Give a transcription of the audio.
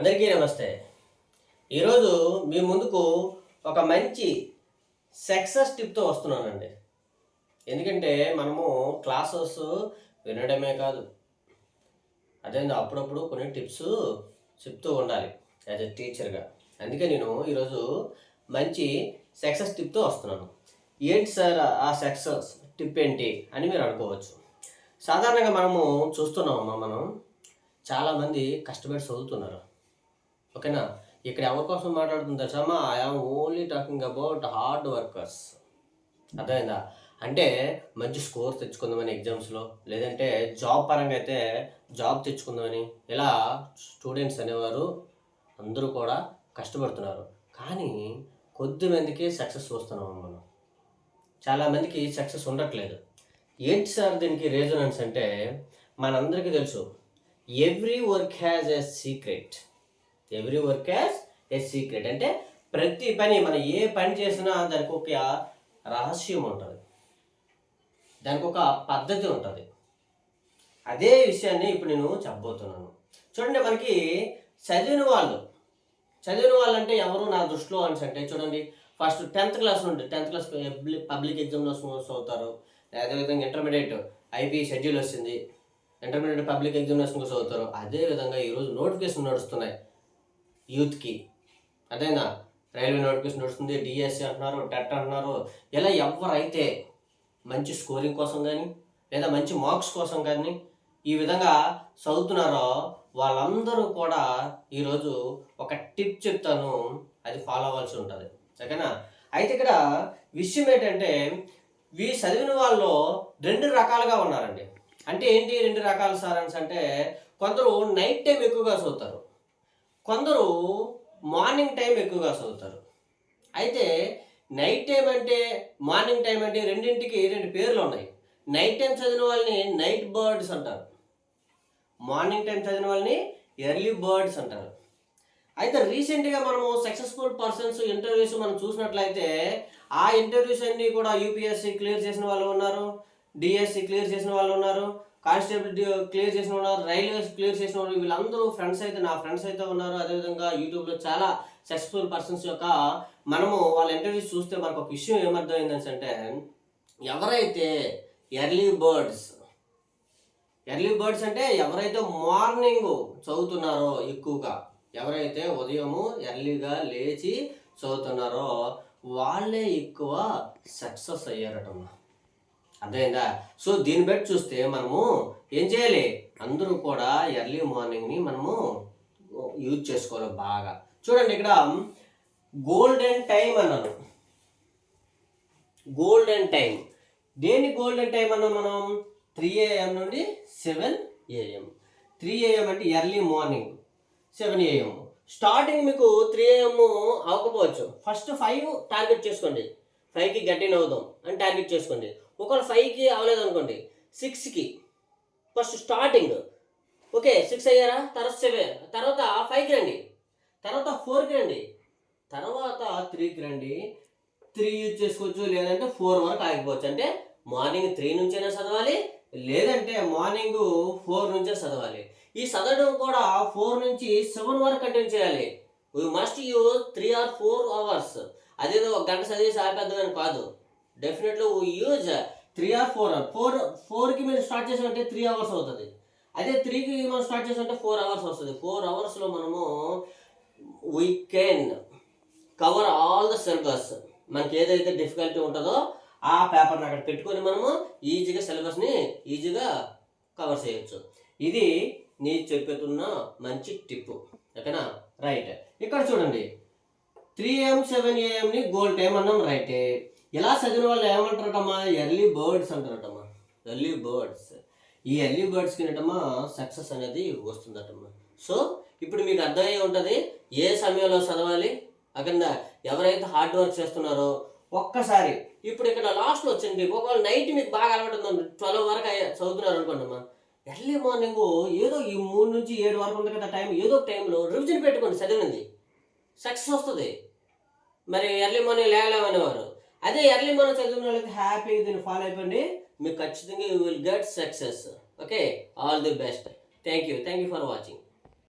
అందరికీ నమస్తే. ఈరోజు మీ ముందుకు ఒక మంచి సక్సెస్ టిప్తో వస్తున్నానండి. ఎందుకంటే మనము క్లాసెస్ వినడమే కాదు. అదే అప్పుడప్పుడు కొన్ని టిప్స్ చెప్తూ ఉండాలి యాజ్ ఎ టీచర్గా. అందుకే నేను ఈరోజు మంచి సక్సెస్ టిప్తో వస్తున్నాను. ఏంటి సార్ ఆ సక్సెస్ టిప్ ఏంటి అని మీరు అనుకోవచ్చు. సాధారణంగా మనము చూస్తున్నామమ్మా మనం. చాలామంది కష్టపడి చదువుతున్నారు. ఓకేనా? ఇక్కడ ఎవరి కోసం మాట్లాడుతుంది తెలుసామా I am only talking about hard workers అర్థమైందా? అంటే మంచి స్కోర్ తెచ్చుకుందామని ఎగ్జామ్స్లో లేదంటే జాబ్ పరంగా అయితే జాబ్ తెచ్చుకుందామని ఇలా స్టూడెంట్స్ అనేవారు అందరూ కూడా కష్టపడుతున్నారు. కానీ కొద్ది మందికి సక్సెస్ వస్తున్నాం మనం. చాలామందికి సక్సెస్ ఉండట్లేదు. ఏంటి సార్ దీనికి రీజనన్స్ అంటే మనందరికీ తెలుసు every work has a secret every work has a secret. అంటే ప్రతి పని మనం ఏ పని చేసినా దానికి ఒక రహస్యం ఉంటుంది. దానికి ఒక పద్ధతి ఉంటుంది. అదే విషయాన్ని ఇప్పుడు నేను చెప్పబోతున్నాను. చూడండి మనకి చదివిన వాళ్ళు చదివిన వాళ్ళు అంటే ఎవరు నా దృష్టిలో అని అంటే చూడండి ఫస్ట్ టెన్త్ క్లాస్ నుండి టెన్త్ క్లాస్ పబ్లిక్ ఎగ్జామ్లో చదువుతారు అదేవిధంగా ఇంటర్మీడియట్ ఐపీ షెడ్యూల్ వచ్చింది ఇంటర్మీడియట్ పబ్లిక్ ఎగ్జామినేషన్ కోసం చదువుతారు అదేవిధంగా ఈరోజు నోటిఫికేషన్ నడుస్తున్నాయి. యూత్కి. అదేనా రైల్వే నోటిఫికేషన్ నడుస్తుంది డిఎస్సి అంటున్నారు టెట్ అంటున్నారు. ఇలా ఎవరైతే మంచి స్కోరింగ్ కోసం కానీ లేదా మంచి మార్క్స్ కోసం కానీ ఈ విధంగా చదువుతున్నారో వాళ్ళందరూ కూడా ఈరోజు ఒక టిప్ చెప్తాను. అది ఫాలో అవ్వాల్సి ఉంటుంది. ఓకేనా అయితే ఇక్కడ విషయం ఏంటంటే వీ చదివిన వాళ్ళు రెండు రకాలుగా ఉన్నారండి. అంటే ఏంటి రెండు రకాల సారాంశ అంటే కొందరు నైట్ టైం ఎక్కువగా చదువుతారు. కొందరు మార్నింగ్ టైం ఎక్కువగా చదువుతారు. అయితే నైట్ టైం అంటే మార్నింగ్ టైం అంటే రెండింటికి రెండు పేర్లు ఉన్నాయి. నైట్ టైం చదివిన వాళ్ళని నైట్ బర్డ్స్ అంటారు. మార్నింగ్ టైం చదివిన వాళ్ళని ఎర్లీ బర్డ్స్ అంటారు. అయితే రీసెంట్గా మనము సక్సెస్ఫుల్ పర్సన్స్ ఇంటర్వ్యూస్ మనం చూసినట్లయితే ఆ ఇంటర్వ్యూస్ అన్నీ కూడా యూపీఎస్సీ క్లియర్ చేసిన వాళ్ళు ఉన్నారు డిఎస్సి క్లియర్ చేసిన వాళ్ళు ఉన్నారు కానిస్టేబుల్ క్లియర్ చేసిన వాళ్ళు ఉన్నారు రైల్వేస్ క్లియర్ చేసిన వాళ్ళు వీళ్ళందరూ ఫ్రెండ్స్ అయితే నా ఫ్రెండ్స్ అయితే ఉన్నారు. అదేవిధంగా యూట్యూబ్లో చాలా సక్సెస్ఫుల్ పర్సన్స్ యొక్క మనము వాళ్ళ ఇంటర్వ్యూస్ చూస్తే మనకు ఒక విషయం ఏమర్థమైందని అంటే ఎవరైతే ఎర్లీ బర్డ్స్ ఎర్లీ బర్డ్స్ అంటే ఎవరైతే మార్నింగ్ చదువుతున్నారో ఎక్కువగా ఎవరైతే ఉదయము ఎర్లీగా లేచి చదువుతున్నారో వాళ్ళే ఎక్కువ సక్సెస్ అయ్యారటమ్మా. అర్థమైందా? సో దీన్ని బట్టి చూస్తే మనము ఏం చేయాలి? అందరూ కూడా ఎర్లీ మార్నింగ్ని మనము యూజ్ చేసుకోవాలి బాగా. చూడండి ఇక్కడ గోల్డెన్ టైం అన్నాను. గోల్డెన్ టైం దేని గోల్డెన్ టైం అన్నాం మనం? త్రీ ఏఎం నుండి సెవెన్ ఏఎం. త్రీ ఏఎం అంటే early morning seven AM. Starting మీకు త్రీ ఏఎం అవ్వకపోవచ్చు. ఫస్ట్ ఫైవ్ టార్గెట్ చేసుకోండి. ఫైవ్కి గట్టిన అవుదాం అని టార్గెట్ చేసుకోండి. ఒకవేళ ఫైవ్కి అవ్వలేదు అనుకోండి సిక్స్కి ఫస్ట్ స్టార్టింగ్ ఓకే సిక్స్ అయ్యారా? తర్వాత సెవెన్ తర్వాత ఫైవ్కి రండి. తర్వాత ఫోర్కి రండి. తర్వాత త్రీకి రండి. త్రీ యూజ్ చేసుకోవచ్చు లేదంటే ఫోర్ వరకు ఆగిపోవచ్చు. అంటే మార్నింగ్ త్రీ నుంచైనా చదవాలి లేదంటే మార్నింగ్ ఫోర్ నుంచే చదవాలి. ఈ చదవడం కూడా ఫోర్ నుంచి సెవెన్ వరకు కంటిన్యూ చేయాలి. We must use three or four hours అదేదో ఒక గంట చదివేసి ఆపేద్దామని కాదు. Definitely use three or four hour four ఫోర్కి మీరు స్టార్ట్ చేసామంటే త్రీ అవర్స్ అవుతుంది. అదే త్రీకి మనం స్టార్ట్ చేసామంటే ఫోర్ అవర్స్ వస్తుంది. ఫోర్ అవర్స్లో మనము we can cover all the syllabus మనకి ఏదైతే డిఫికల్టీ ఉంటుందో ఆ పేపర్ని అక్కడ పెట్టుకొని మనము ఈజీగా సిలబస్ని ఈజీగా కవర్ చేయొచ్చు. ఇది నేను చెప్పుతున్న మంచి టిప్ ఓకేనా? రైట్ ఇక్కడ చూడండి. త్రీ ఏఎం సెవెన్ ఏఎంని గోల్డ్ టైం అన్నాం. రైటే ఇలా చదివిన వాళ్ళు ఏమంటారటమ్మా? ఎర్లీ బర్డ్స్ అంటారటమ్మా. ఎర్లీ బర్డ్స్ ఈ ఎర్లీ బర్డ్స్కి ఏంటమ్మా సక్సెస్ అనేది వస్తుందటమ్మా. సో ఇప్పుడు మీకు అర్థమయ్యే ఉంటుంది ఏ సమయంలో చదవాలి? అక్కడ ఎవరైతే హార్డ్ వర్క్ చేస్తున్నారో ఒక్కసారి. ఇప్పుడు ఇక్కడ లాస్ట్లో వచ్చింది ఒకవేళ నైట్ మీకు బాగా అలవాటు ట్వెల్వ్ వరకు చదువుతున్నారు అనుకోండి అమ్మా ఎర్లీ మార్నింగ్ ఏదో ఈ మూడు నుంచి ఏడు వరకు ఉంది కదా టైం ఏదో టైంలో రివిజన్ పెట్టుకోండి చదివింది. సక్సెస్ వస్తుంది. మరి ఎర్లీ మార్నింగ్ లేగలేమనేవారు అదే ఎర్లీ మనం చదివిన వాళ్ళకి హ్యాపీగా దీన్ని ఫాలో అయిపోండి. మీకు ఖచ్చితంగా you will get success okay all the best thank you thank you for watching